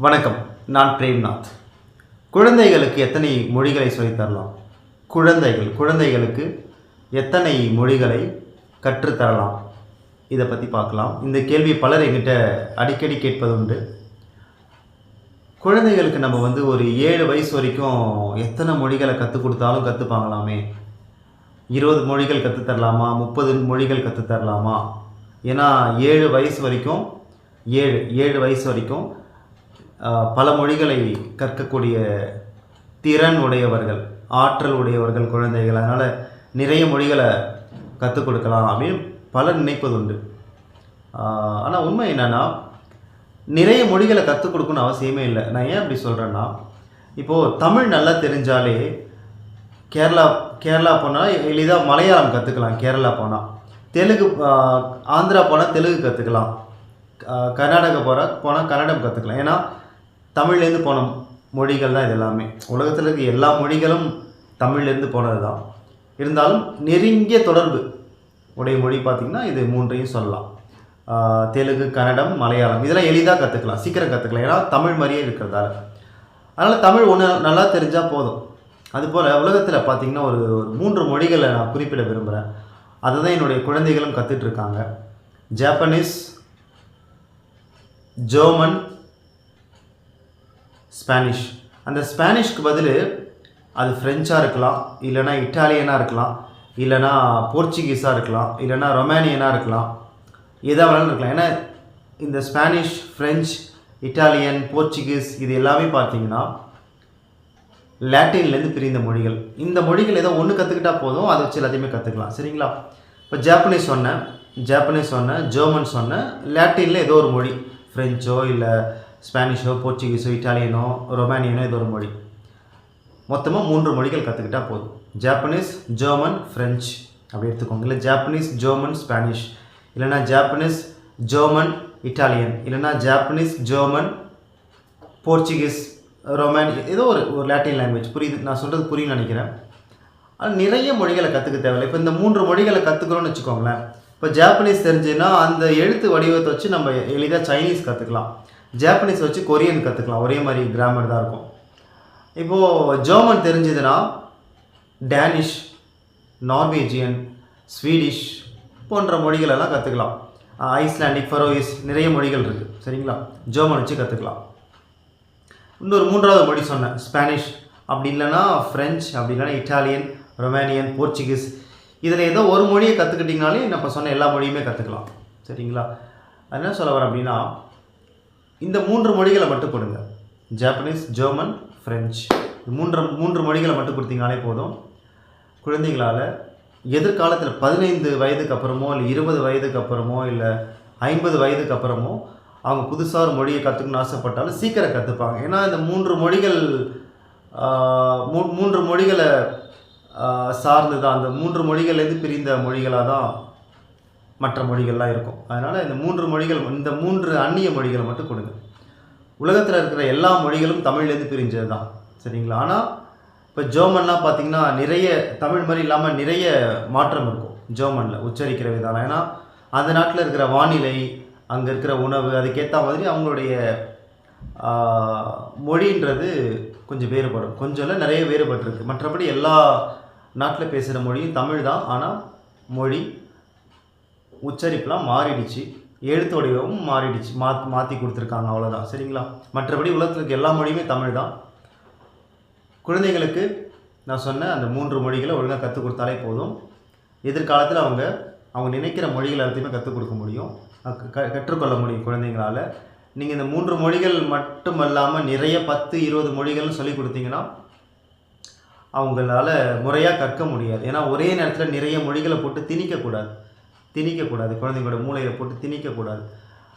வணக்கம் நான் பிரேம்நாத். குழந்தைகளுக்கு எத்தனை மொழிகளை சொல்லித்தரலாம் குழந்தைகள் குழந்தைகளுக்கு எத்தனை மொழிகளை கற்றுத்தரலாம்? இதை பற்றி பார்க்கலாம். இந்த கேள்வி பலர் எங்கிட்ட அடிக்கடி கேட்பது உண்டு குழந்தைகளுக்கு நம்ம வந்து ஒரு ஏழு வயசு வரைக்கும் எத்தனை மொழிகளை கற்றுக் கொடுத்தாலும் கற்றுப்பாங்களாமே இருபது மொழிகள் கற்றுத் தரலாமா முப்பது மொழிகள் கற்றுத் தரலாமா ஏன்னா ஏழு வயசு வரைக்கும் ஏழு ஏழு வயசு வரைக்கும் பல மொழிகளை கற்கக்கூடிய திறன் உடையவர்கள் ஆற்றல் உடையவர்கள் குழந்தைகள். அதனால் நிறைய மொழிகளை கற்றுக் கொடுக்கலாம் அப்படின்னு பலர் நினைப்பது உண்டு ஆனால் உண்மை என்னென்னா நிறைய மொழிகளை கற்றுக் கொடுக்கணும்னு அவசியமே இல்லை. நான் ஏன் அப்படி சொல்கிறேன்னா இப்போது தமிழ் நல்லா தெரிஞ்சாலே கேரளா கேரளா போனால் எளிதாக மலையாளம் கற்றுக்கலாம் கேரளா போனால் தெலுங்கு ஆந்திரா போனால் தெலுங்கு கற்றுக்கலாம் கர்நாடகா போகிற போனால் கன்னடம் கற்றுக்கலாம் ஏன்னா தமிழ்லேருந்து போன மொழிகள் தான் இது எல்லாமே உலகத்தில் இருக்க எல்லா மொழிகளும் தமிழ்லேருந்து போனது தான். இருந்தாலும் நெருங்கிய தொடர்பு உடைய மொழி பார்த்திங்கன்னா இது மூன்றையும் சொல்லலாம். தெலுங்கு கன்னடம் மலையாளம் இதெல்லாம் எளிதாக கற்றுக்கலாம் சீக்கிரம் கற்றுக்கலாம் ஏன்னா தமிழ் மாதிரியே இருக்கிறதால. அதனால் தமிழ் ஒன்று நல்லா தெரிஞ்சால் போதும். அதுபோல் உலகத்தில் பார்த்திங்கன்னா ஒரு ஒரு மூன்று மொழிகளை நான் குறிப்பிட விரும்புகிறேன் அதை தான் என்னுடைய குழந்தைகளும் கற்றுட்ருக்காங்க இருக்காங்க. ஜாப்பனீஸ் ஜெர்மன் ஸ்பானிஷ் அந்த ஸ்பானிஷ்க்கு பதில் அது ஃப்ரெஞ்சாக இருக்கலாம் இல்லைனா இட்டாலியனாக இருக்கலாம் இல்லைனா போர்ச்சுகீஸாக இருக்கலாம் இல்லைனா ரொமானியனாக இருக்கலாம் எதாக வேணாலும் இருக்கலாம். ஏன்னா இந்த ஸ்பானிஷ் ஃப்ரெஞ்ச் இட்டாலியன் போர்ச்சுகீஸ் இது எல்லாமே பார்த்தீங்கன்னா லாட்டின்லேருந்து பிரிந்த மொழிகள். இந்த மொழிகள் ஏதோ ஒன்று கற்றுக்கிட்டா போதும் அதை வச்சு எல்லாத்தையுமே கற்றுக்கலாம் சரிங்களா? இப்போ ஜாப்பனீஸ் சொன்னேன். ஜாப்பனீஸ் சொன்னேன் ஜெர்மன் சொன்னேன். லாட்டினில் ஏதோ ஒரு மொழி. ஃப்ரெஞ்சோ இல்லை ஸ்பானிஷோ போர்ச்சுகீஸோ இட்டாலியனோ ரொமானியனோ இது ஒரு மொழி. மொத்தமாக மூன்று மொழிகள் கற்றுக்கிட்டா போதும். ஜாப்பனீஸ் ஜெர்மன் ஃப்ரெஞ்சு அப்படி எடுத்துக்கோங்க. இல்லை ஜாப்பனீஸ் ஜெர்மன் ஸ்பானிஷ் இல்லைனா ஜாப்பனீஸ் ஜெர்மன் இட்டாலியன் இல்லைனா ஜாப்பனீஸ் ஜெர்மன் போர்ச்சுகீஸ் ரொமானி ஏதோ ஒரு ஒரு லாட்டின் லாங்குவேஜ் புரியுது? நான் சொல்கிறது புரியும்னு நினைக்கிறேன். ஆனால் நிறைய மொழிகளை கற்றுக்க தேவையில்லை. இப்போ இந்த மூன்று மொழிகளை கற்றுக்கணும்னு வச்சுக்கோங்களேன். இப்போ ஜாப்பனீஸ் தெரிஞ்சுன்னா அந்த எழுத்து வடிவத்தை வச்சு நம்ம எளிதாக சைனீஸ் கற்றுக்கலாம் ஜாப்பனீஸ் வச்சு கொரியன் கற்றுக்கலாம் ஒரே மாதிரி கிராமர் தான் இருக்கும். இப்போது ஜெர்மன் தெரிஞ்சதுன்னா டேனிஷ் நார்வேஜியன் ஸ்வீடிஷ் போன்ற மொழிகளெல்லாம் கற்றுக்கலாம் ஐஸ்லாண்டிக் ஃபரோயிஸ் நிறைய மொழிகள் இருக்குது சரிங்களா? ஜெர்மன் வச்சு கற்றுக்கலாம் இன்னொரு மூன்றாவது மொழி சொன்னேன். ஸ்பானிஷ் அப்படி இல்லைன்னா ஃப்ரெஞ்ச் அப்படி இல்லைன்னா இட்டாலியன் ரொமானியன் போர்ச்சுகீஸ் இதில் ஏதோ ஒரு மொழியை கற்றுக்கிட்டிங்கனாலே நம்ம சொன்ன எல்லா மொழியுமே கற்றுக்கலாம் சரிங்களா? அது என்ன சொல்ல வரேன் அப்படின்னா இந்த மூன்று மொழிகளை மட்டும் கொடுங்க. ஜாப்பனீஸ் ஜெர்மன் ஃப்ரெஞ்ச் மூன்று மூன்று மொழிகளை மட்டும் கொடுத்தீங்கனாலே போதும். குழந்தைகளால் எதிர்காலத்தில் பதினைந்து வயதுக்கு அப்புறமோ இல்லை இருபது வயதுக்கு அப்புறமோ இல்லை ஐம்பது வயதுக்கு அப்புறமோ அவங்க புதுசாக ஒரு மொழியை கற்றுக்கணும்னு ஆசைப்பட்டாலும் சீக்கிரம் கற்றுப்பாங்க ஏன்னா இந்த மூன்று மொழிகள் மூ மூன்று மொழிகளை சார்ந்து தான் அந்த மூன்று மொழிகள்லேருந்து பிரிந்த மொழிகளாக தான் மற்ற மொழிகள்லாம் இருக்கும். அதனால் இந்த மூன்று மொழிகள் இந்த மூன்று அந்நிய மொழிகளை மட்டும் கொடுங்க. உலகத்தில் இருக்கிற எல்லா மொழிகளும் தமிழ்லேருந்து பிரிஞ்சது தான் சரிங்களா? ஆனால் இப்போ ஜெர்மன்லாம் பார்த்தீங்கன்னா நிறைய தமிழ் மாதிரி இல்லாமல் நிறைய மாற்றம் இருக்கும். ஜெர்மனில் உச்சரிக்கிற விதம் ஏன்னா அந்த நாட்டில் இருக்கிற வானிலை அங்கே இருக்கிற உணவு அதுக்கேற்ற மாதிரி அவங்களுடைய மொழின்றது கொஞ்சம் வேறுபடும். கொஞ்சம் இல்லை நிறைய வேறுபட்டிருக்கு. மற்றபடி எல்லா நாட்டில் பேசுகிற மொழியும் தமிழ் தான் ஆனால் மொழி உச்சரிப்புலாம் மாறிடுச்சு. எழுத்து வடிவமும் மாறிடுச்சு. மா மாற்றி கொடுத்துருக்காங்க அவ்வளோதான் சரிங்களா? மற்றபடி உலகத்தில் இருக்க எல்லா மொழியுமே தமிழ் தான் குழந்தைகளுக்கு நான் சொன்ன அந்த மூன்று மொழிகளை ஒழுங்காக கற்றுக் கொடுத்தாலே போதும். எதிர்காலத்தில் அவங்க அவங்க நினைக்கிற மொழிகள் எல்லாத்தையுமே கற்றுக் கொடுக்க முடியும். க கற்றுக்கொள்ள முடியும் குழந்தைங்களால். நீங்கள் இந்த மூன்று மொழிகள் மட்டும் இல்லாமல் நிறைய பத்து இருபது மொழிகள்னு சொல்லி கொடுத்தீங்கன்னா அவங்களால முறையாக கற்க முடியாது. ஏன்னா ஒரே நேரத்தில் நிறைய மொழிகளை போட்டு திணிக்கக்கூடாது திணிக்கக்கூடாது. குழந்தைங்களோட மூளையில் போட்டு திணிக்கக்கூடாது.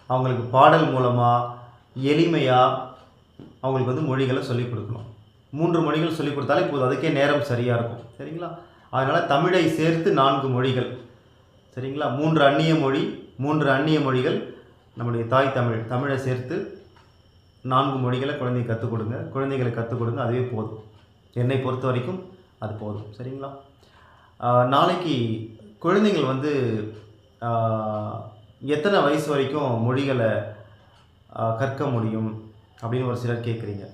அவங்களுக்கு பாடல் மூலமாக எளிமையாக அவங்களுக்கு வந்து மொழிகளை சொல்லிக் கொடுக்கணும். மூன்று மொழிகள் சொல்லிக் கொடுத்தாலே போதும். அதுக்கே நேரம் சரியாக இருக்கும். சரிங்களா? அதனால் தமிழை சேர்த்து நான்கு மொழிகள். சரிங்களா? மூன்று அந்நிய மொழி மூன்று அந்நிய மொழிகள் நம்முடைய தாய் தமிழ். தமிழை சேர்த்து நான்கு மொழிகளை குழந்தைங்க கற்றுக் கொடுங்க. குழந்தைகளை கற்றுக் கொடுங்க. அதுவே போதும். என்னை பொறுத்த வரைக்கும் அது போதும். சரிங்களா? நாளைக்கு குழந்தைகள் வந்து எத்தனை வயசு வரைக்கும் மொழிகளை கற்க முடியும் அப்படின்னு ஒரு சிலர் கேட்குறீங்க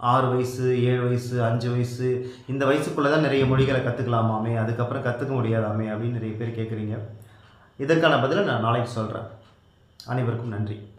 ஆறு வயசு ஏழு வயசு அஞ்சு வயசு இந்த வயசுக்குள்ளே தான் நிறைய மொழிகளை கற்றுக்கலாமாமே அதுக்கப்புறம் கற்றுக்க முடியாதாமே அப்படின்னு நிறைய பேர் கேட்குறீங்க இதற்கான பதிலை நான் நாளைக்கு சொல்கிறேன் அனைவருக்கும் நன்றி.